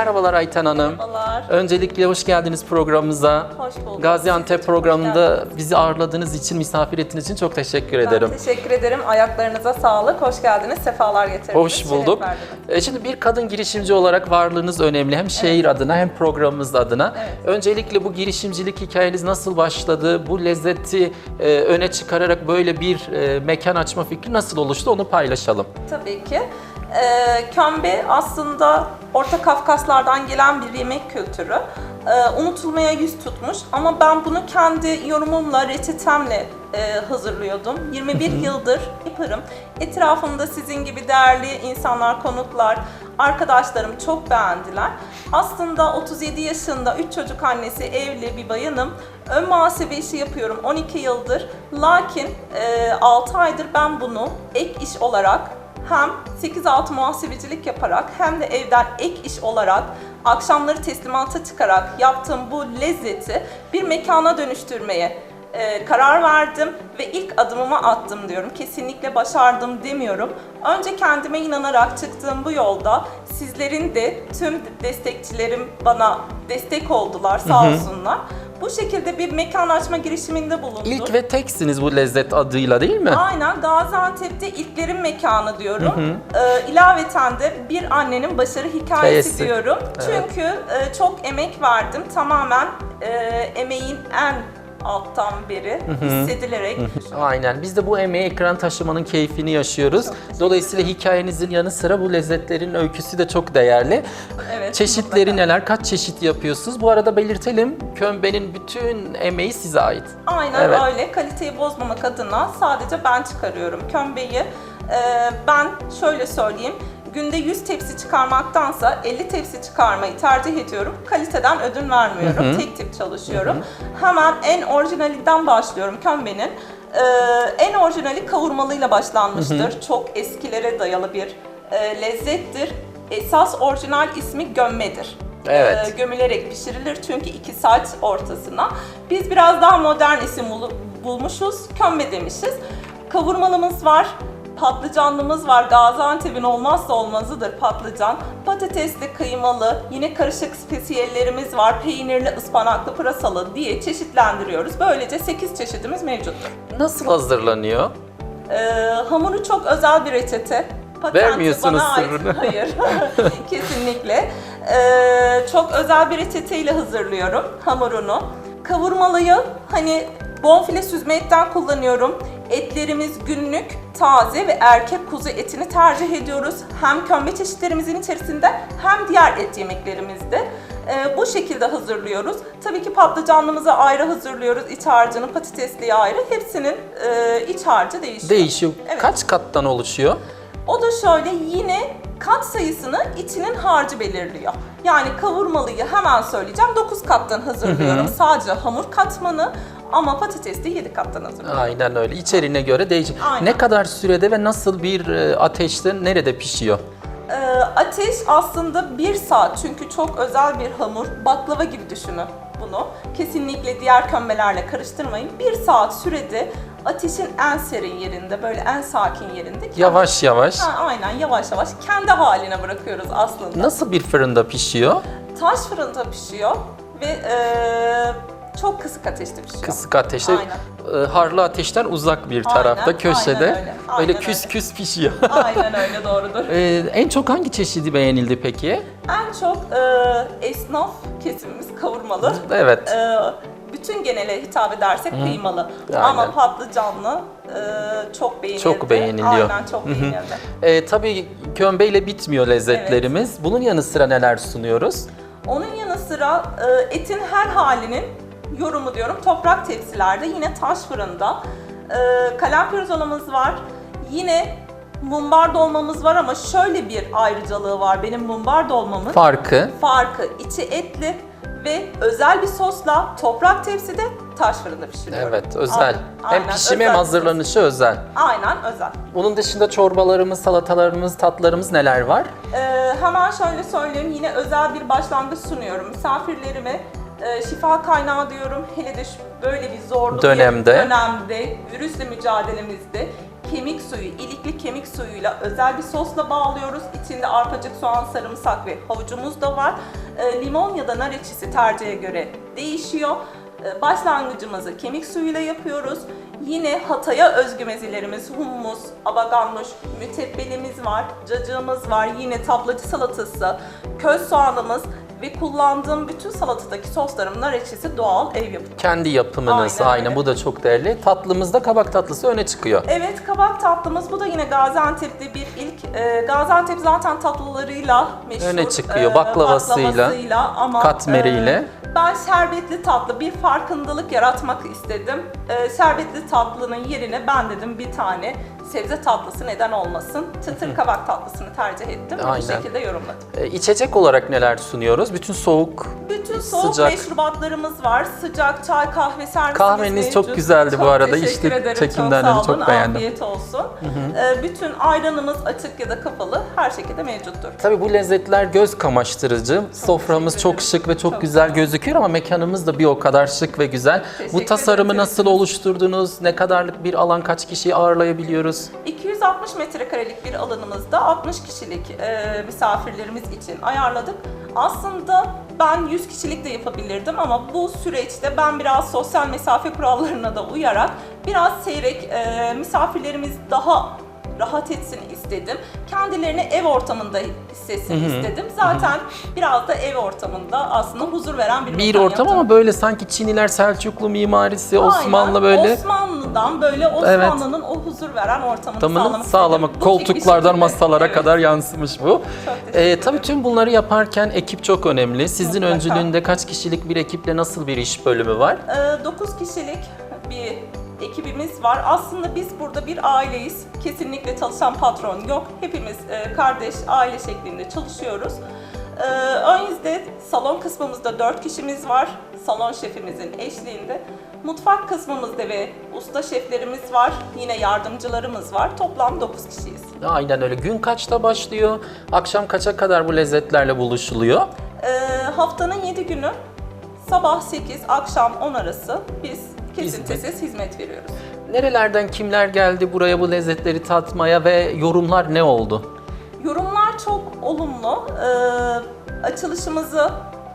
Merhabalar Ayten Hanım. Merhabalar. Öncelikle hoş geldiniz programımıza. Hoş bulduk. Gaziantep programında bizi ağırladığınız için, misafir ettiğiniz için çok teşekkür Ben ederim. teşekkür ederim. Ayaklarınıza sağlık. Hoş geldiniz. Sefalar getirdiniz. Hoş bulduk. E, Şimdi bir kadın girişimci olarak varlığınız önemli. Hem şehir adına hem programımız adına. Evet. Öncelikle bu girişimcilik hikayeniz nasıl başladı? Bu lezzeti e, öne çıkararak böyle bir e, mekan açma fikri nasıl oluştu? Onu paylaşalım. Tabii ki. Ee, kömbe aslında Orta Kafkaslardan gelen bir yemek kültürü. Ee, unutulmaya yüz tutmuş ama ben bunu kendi yorumumla, reçetemle e, hazırlıyordum. 21 yıldır yaparım. Etrafımda sizin gibi değerli insanlar, konuklar, arkadaşlarım çok beğendiler. Aslında 37 yaşında 3 çocuk annesi, evli bir bayanım. Ön muhasebe işi yapıyorum 12 yıldır. Lakin e, 6 aydır ben bunu ek iş olarak hem 8-6 muhasebecilik yaparak hem de evden ek iş olarak akşamları teslimata çıkarak yaptığım bu lezzeti bir mekana dönüştürmeye e, karar verdim ve ilk adımımı attım diyorum. Kesinlikle başardım demiyorum. Önce kendime inanarak çıktığım bu yolda sizlerin de tüm destekçilerim bana destek oldular sağ olsunlar. Bu şekilde bir mekan açma girişiminde bulundum. İlk ve teksiniz bu lezzet adıyla değil mi? Aynen Gaziantep'te ilklerin mekanı diyorum. Ee, ilaveten de bir annenin başarı hikayesi Hikayesi. diyorum. Evet. Çünkü e, çok emek verdim. Tamamen e, emeğin en alttan beri hissedilerek. Aynen. Biz de bu emeği ekran taşımanın keyfini yaşıyoruz. Dolayısıyla hikayenizin yanı sıra bu lezzetlerin öyküsü de çok değerli. Evet, Çeşitleri mutlaka. neler? Kaç çeşit yapıyorsunuz? Bu arada belirtelim. Kömbenin bütün emeği size ait. Aynen Evet. öyle. Kaliteyi bozmamak adına sadece ben çıkarıyorum kömbeyi. Ee, ben şöyle söyleyeyim. Günde 100 tepsi çıkarmaktansa 50 tepsi çıkarmayı tercih ediyorum. Kaliteden ödün vermiyorum. Tek tip çalışıyorum. Hemen en orijinalinden başlıyorum kömbenin. Ee, en orijinali kavurmalıyla başlanmıştır. Çok eskilere dayalı bir e, lezzettir. Esas orijinal ismi gömmedir. Evet. Ee, gömülerek pişirilir çünkü 2 saat ortasına. Biz biraz daha modern isim bulmuşuz, kömbe demişiz. Kavurmalımız var, patlıcanlımız var. Gaziantep'in olmazsa olmazıdır patlıcan. Patatesli, kıymalı, yine karışık spesiyellerimiz var. Peynirli, ıspanaklı, pırasalı diye çeşitlendiriyoruz. Böylece 8 çeşidimiz mevcuttur. Nasıl hazırlanıyor? Ee, hamuru çok özel bir reçete. Patenti Vermiyorsunuz bana ait. sırrını. Hayır, kesinlikle. Ee, çok özel bir reçeteyle hazırlıyorum hamurunu. Kavurmalıyı hani bonfile süzme etten kullanıyorum. Etlerimiz günlük, taze ve erkek kuzu etini tercih ediyoruz. Hem kömbe çeşitlerimizin içerisinde hem diğer et yemeklerimizde. Ee, bu şekilde hazırlıyoruz. Tabii ki patlıcanlımızı ayrı hazırlıyoruz. İç harcını, patatesliği ayrı. Hepsinin e, iç harcı değişiyor. Değişiyor. Evet. Kaç kattan oluşuyor? O da şöyle yine kat sayısını içinin harcı belirliyor. Yani kavurmalıyı hemen söyleyeceğim. 9 kattan hazırlıyorum. Sadece hamur katmanı ama patatesli 7 kattan hazırlıyorum. Aynen öyle. İçeriğine göre değişik. Aynen. Ne kadar sürede ve nasıl bir e, ateşte nerede pişiyor? Ee, ateş aslında 1 saat çünkü çok özel bir hamur. Baklava gibi düşünün bunu. Kesinlikle diğer kömbelerle karıştırmayın. 1 saat sürede ateşin en serin yerinde, böyle en sakin yerinde. kendi- Yavaş yavaş. Ha, aynen yavaş yavaş kendi haline bırakıyoruz aslında. Nasıl bir fırında pişiyor? Taş fırında pişiyor ve eee, çok kısık ateşte pişiyor. Kısık ateşte, Aynen. e, harlı ateşten uzak bir Aynen, tarafta, aynen köşede. öyle, aynen Böyle küs öyle. küs pişiyor. Aynen öyle doğrudur. E, en çok hangi çeşidi beğenildi peki? en çok eee, esnaf kesimimiz kavurmalı. Evet. Eee, bütün genele hitap edersek kıymalı. Aynen. Ama patlıcanlı eee, çok beğenildi. Çok beğeniliyor. Aynen çok beğenildi. E, tabii kömbeyle bitmiyor lezzetlerimiz. Bunun yanı sıra neler sunuyoruz? Onun yanı sıra e, etin her halinin yorumu diyorum toprak tepsilerde yine taş fırında. E, kalem pirzolamız var. Yine mumbar dolmamız var ama şöyle bir ayrıcalığı var benim mumbar dolmamın. Farkı. Farkı içi etli ve özel bir sosla toprak tepside taş fırında pişiriyorum. Evet, özel. Aynen, hem pişimi hem özel. hazırlanışı özel. Aynen özel. Bunun dışında çorbalarımız, salatalarımız, tatlarımız neler var? Ee, hemen şöyle söyleyeyim, yine özel bir başlangıç sunuyorum. Misafirlerime e, şifa kaynağı diyorum. Hele de şu, böyle bir zorlu Dönemde. bir dönemde, virüsle mücadelemizde kemik suyu, ilikli kemik suyuyla özel bir sosla bağlıyoruz. İçinde arpacık, soğan, sarımsak ve havucumuz da var. E, limon ya da nar ekşisi tercihe göre değişiyor. E, Başlangıcımızı kemik suyuyla yapıyoruz. Yine Hatay'a özgü mezelerimiz hummus, abaganmuş, mütebbelimiz var, cacığımız var, yine tablacı salatası, köz soğanımız ve kullandığım bütün salatadaki soslarım nar ekşisi doğal ev yapımı. Kendi yapımınız Aynen aynen, bu da çok değerli. Tatlımızda kabak tatlısı öne çıkıyor. Evet kabak tatlımız bu da yine Gaziantep'te bir ilk. Ee, Gaziantep zaten tatlılarıyla meşhur. Öne çıkıyor, Ee, baklavasıyla, baklavasıyla ama katmeriyle. e, ben şerbetli tatlı bir farkındalık yaratmak istedim. Ee, şerbetli tatlının yerine ben dedim bir tane sebze tatlısı neden olmasın. Çıtır kabak tatlısını tercih ettim. Aynen. Bu şekilde yorumladım. E, içecek olarak neler sunuyoruz? Bütün soğuk Bütün soğuk Sıcak. meşrubatlarımız var. Sıcak çay, kahve servisimiz Kahveniz çok mevcut. güzdi bu arada. teşekkür İçtik, ederim. çekimden çok sağ çok olun. beğendim. Afiyet olsun. Ee, bütün ayranımız açık ya da kapalı her şekilde mevcuttur. Tabii bu lezzetler göz kamaştırıcı. Soframız teşekkür çok ederim. şık ve çok, Çok güzel gözüküyor ama mekanımız da bir o kadar şık ve güzel. bu Teşekkür tasarımı ederim. nasıl oluşturdunuz? Ne kadarlık bir alan kaç kişiyi ağırlayabiliyoruz? 260 metrekarelik bir alanımızda 60 kişilik e, misafirlerimiz için ayarladık. Aslında ben 100 kişilik de yapabilirdim ama bu süreçte ben biraz sosyal mesafe kurallarına da uyarak biraz seyrek e, misafirlerimiz daha rahat etsin istedim. Kendilerini ev ortamında hissetsin istedim. Zaten biraz da ev ortamında aslında huzur veren bir Bir ortam yaptım. ama böyle sanki Çiniler, Selçuklu mimarisi, Osmanlı Aynen. böyle Osmanlı'dan böyle Osmanlı'nın o huzur veren ortamını tamını sağlamak, sağlamak, koltuklardan masalara Evet. kadar yansımış bu. Ee, tabii tüm bunları yaparken ekip çok önemli. Sizin Mutlaka. öncülüğünde kaç kişilik bir ekiple nasıl bir iş bölümü var? 9 kişilik bir ekibimiz var. Aslında biz burada bir aileyiz. Kesinlikle çalışan patron yok. Hepimiz e, kardeş, aile şeklinde çalışıyoruz. E, Ön yüzde salon kısmımızda 4 kişimiz var. Salon şefimizin eşliğinde. Mutfak kısmımızda ve usta şeflerimiz var. Yine yardımcılarımız var. Toplam 9 kişiyiz. Aynen öyle. Gün kaçta başlıyor? Akşam kaça kadar bu lezzetlerle buluşuluyor? E, haftanın 7 günü sabah 8, akşam 10 arası biz kesintisiz hizmet veriyoruz. Nerelerden kimler geldi buraya bu lezzetleri tatmaya ve yorumlar ne oldu? Olumlu. Ee, açılışımızı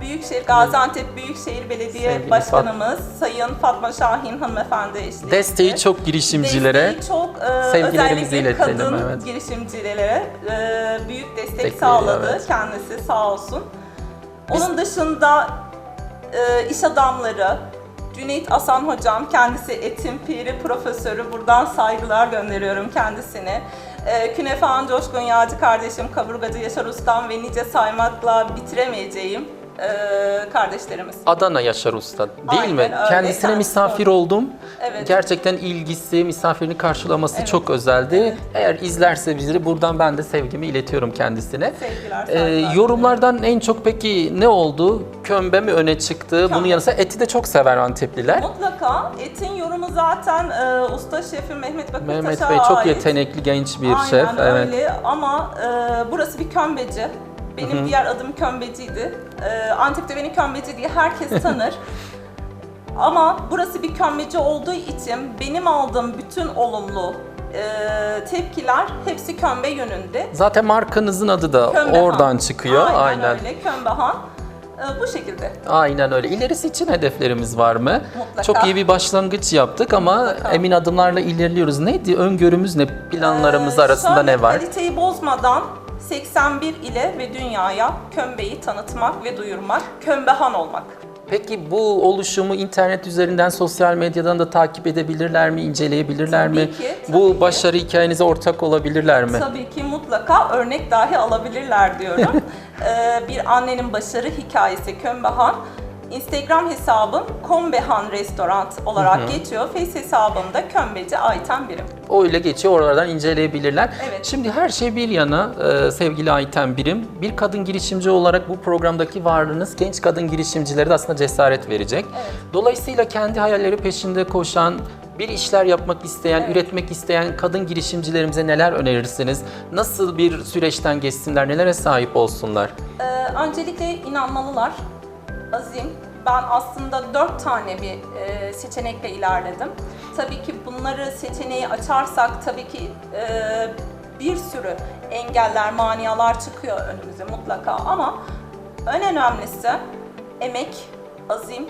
Büyükşehir, Gaziantep Büyükşehir Belediye Sevgili Başkanımız Sayın Fatma Şahin hanımefendi eşliğinde. Desteği çok girişimcilere. Desteği çok e, özellikle kadın evet. girişimcilere e, büyük destek Destekliyor, sağladı evet. kendisi sağ olsun. Onun dışında e, iş adamları, Cüneyt Asan hocam, kendisi etim piri profesörü. Buradan saygılar gönderiyorum kendisine. E, Künefehan Coşkun Yağcı kardeşim, kaburgacı Yaşar Ustam ve nice saymakla bitiremeyeceğim e, kardeşlerimiz. Adana Yaşar Usta değil Aynen mi? öyle. Kendisine Kendisi misafir öyle. oldum. Evet. Gerçekten ilgisi, misafirini karşılaması Evet. çok özeldi. Eğer izlerse bizi buradan ben de sevgimi iletiyorum kendisine. Sevgiler, Ee, saygılar. yorumlardan en çok peki ne oldu? Kömbe mi öne çıktı? Bunun yanı sıra eti de çok sever Antepliler. Mutlaka. Etin yorumu zaten e, usta şefim Mehmet Bakırtaş'a Mehmet Bey çok ait. yetenekli genç bir Aynen şef. Evet. öyle ama e, burası bir kömbeci. Benim diğer adım kömbeciydi. E, Antep'te beni kömbeci diye herkes tanır. ama burası bir kömbeci olduğu için benim aldığım bütün olumlu e, tepkiler hepsi kömbe yönünde. Zaten markanızın adı da Kömbehan. oradan çıkıyor. Aynen, Aynen. öyle Kömbehan. E, bu şekilde. Aynen öyle. İlerisi için hedeflerimiz var mı? Mutlaka. Çok iyi bir başlangıç yaptık ama Mutlaka. emin adımlarla ilerliyoruz. Neydi? Öngörümüz ne? Planlarımız Ee, arasında ne var? Kaliteyi bozmadan 81 ile ve dünyaya kömbeyi tanıtmak ve duyurmak, kömbehan olmak. Peki bu oluşumu internet üzerinden, sosyal medyadan da takip edebilirler mi, inceleyebilirler Tabii mi? ki, tabii bu ki. başarı hikayenize ortak olabilirler mi? Tabii ki mutlaka örnek dahi alabilirler diyorum. Ee, bir annenin başarı hikayesi Kömbehan. Instagram hesabım Kombehan Restoran olarak geçiyor. Face hesabımda Kömbeci Ayten Birim. O öyle geçiyor, oralardan inceleyebilirler. Evet. Şimdi her şey bir yana e, sevgili Ayten Birim, bir kadın girişimci olarak bu programdaki varlığınız genç kadın girişimcilere de aslında cesaret verecek. Evet. Dolayısıyla kendi hayalleri peşinde koşan, bir işler yapmak isteyen, Evet. üretmek isteyen kadın girişimcilerimize neler önerirsiniz? Nasıl bir süreçten geçsinler, nelere sahip olsunlar? Ee, öncelikle inanmalılar. Azim. Ben aslında dört tane bir e, seçenekle ilerledim. Tabii ki bunları seçeneği açarsak tabii ki e, bir sürü engeller, maniyalar çıkıyor önümüze mutlaka ama en önemlisi emek, azim,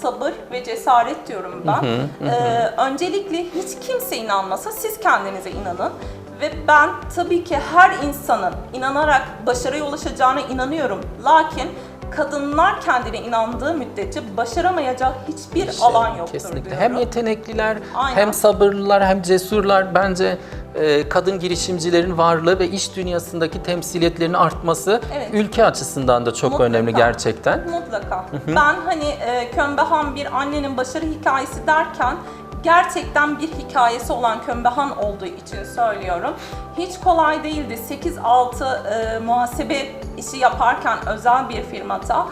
sabır ve cesaret diyorum ben. Ee, öncelikle hiç kimse inanmasa siz kendinize inanın. Ve ben tabii ki her insanın inanarak başarıya ulaşacağına inanıyorum. Lakin kadınlar kendine inandığı müddetçe başaramayacağı hiçbir alan yoktur Kesinlikle. diyorum. Hem yetenekliler, Aynen. hem sabırlılar, hem cesurlar. Bence e, kadın girişimcilerin varlığı ve iş dünyasındaki temsiliyetlerinin artması Evet. ülke açısından da çok Mutlaka. önemli gerçekten. Mutlaka. Ben hani e, Kömbehan bir annenin başarı hikayesi derken gerçekten bir hikayesi olan Kömbehan olduğu için söylüyorum. Hiç kolay değildi. 8-6 e, muhasebe işi yaparken özel bir firmada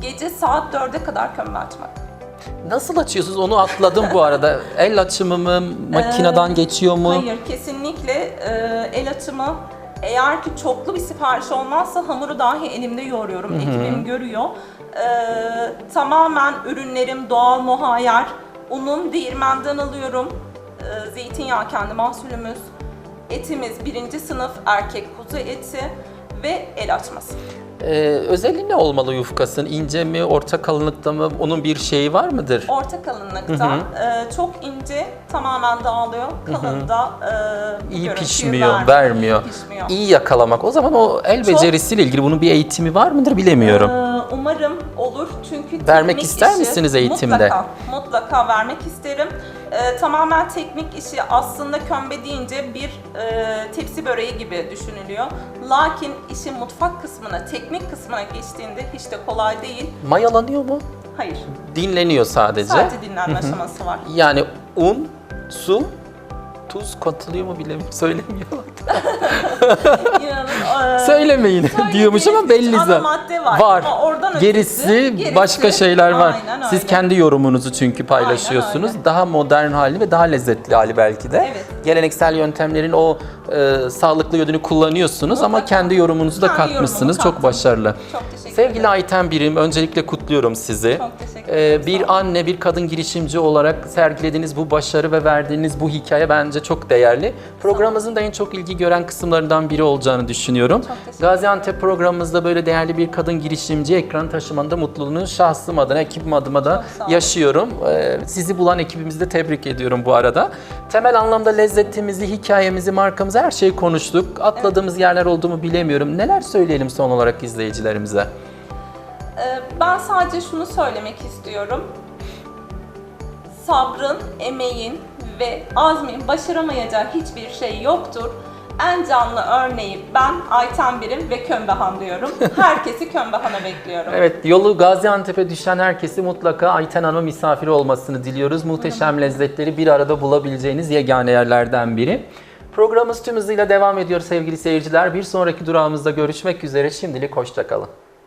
gece saat 4'e kadar kömbe açmak. Nasıl açıyorsunuz? Onu atladım bu arada. El açımı mı, makineden geçiyor mu? Hayır, kesinlikle e, el açımı eğer ki çoklu bir sipariş olmazsa hamuru dahi elimde yoğuruyorum. Ekibim görüyor. E, tamamen ürünlerim doğal muhayyer. Unum değirmenden alıyorum. E, zeytinyağı kendi mahsulümüz. Etimiz birinci sınıf erkek kuzu eti ve el açması. Ee, özelliği ne olmalı yufkasın? İnce mi, orta kalınlıkta mı? Onun bir şeyi var mıdır? Orta kalınlıkta e, çok ince tamamen dağılıyor. Kalın da e, İyi pişmiyor, vermiyor. vermiyor. İyi pişmiyor. İyi yakalamak. O zaman o el Çok- becerisiyle ilgili bunun bir eğitimi var mıdır bilemiyorum. Ee, umarım olur çünkü Vermek ister işi- misiniz eğitimde? Mutlaka, mutlaka vermek isterim. Ee, tamamen teknik işi aslında kömbe deyince bir e, tepsi böreği gibi düşünülüyor. Lakin işin mutfak kısmına, teknik kısmına geçtiğinde hiç de kolay değil. Mayalanıyor mu? Hayır, Dinleniyor sadece. sadece dinlenme aşaması var. Yani un, su, tuz katılıyor mu bilemiyorum. Söylemiyorlar. İnanın, e, Söylemeyin diyormuş ama belli ana zaten. madde var. Var. Ama oradan gerisi, ötesi, gerisi- başka şeyler var. Aynen Siz kendi yorumunuzu çünkü paylaşıyorsunuz. öyle. Daha modern hali ve daha lezzetli hali belki de. Evet. Geleneksel yöntemlerin o e, sağlıklı yönünü kullanıyorsunuz ama kendi yorumunuzu da Kendi katmışsınız. Çok kattım. başarılı. Çok teşekkür Sevgili. Ayten Birim, öncelikle kutluyorum sizi. Çok teşekkür Ee, bir anne, bir kadın girişimci olarak sergilediğiniz bu başarı ve verdiğiniz bu hikaye bence çok değerli. Programımızın da en çok ilgi gören kısımlarından biri olacağını düşünüyorum. Gaziantep programımızda böyle değerli bir kadın girişimci ekran taşımanda mutluluğunu şahsım adına, ekibim adıma da Çok sağ olun. yaşıyorum. Ee, sizi bulan ekibimizi de tebrik ediyorum bu arada. Temel anlamda lezzetimizi, hikayemizi, markamızı her şeyi konuştuk. Atladığımız yerler oldu mu bilemiyorum. Neler söyleyelim son olarak izleyicilerimize? Ee, Ben sadece şunu söylemek istiyorum. Sabrın, emeğin ve azmin başaramayacağı hiçbir şey yoktur. En canlı örneği ben Ayten Birim ve Kömbehan diyorum. Herkesi Kömbehan'a bekliyorum. Evet, yolu Gaziantep'e düşen herkesi mutlaka Ayten Hanım'a misafir olmasını diliyoruz. Muhteşem lezzetleri bir arada bulabileceğiniz yegane yerlerden biri. Programımız tüm hızıyla devam ediyor sevgili seyirciler. Bir sonraki durağımızda görüşmek üzere. Şimdilik hoşçakalın.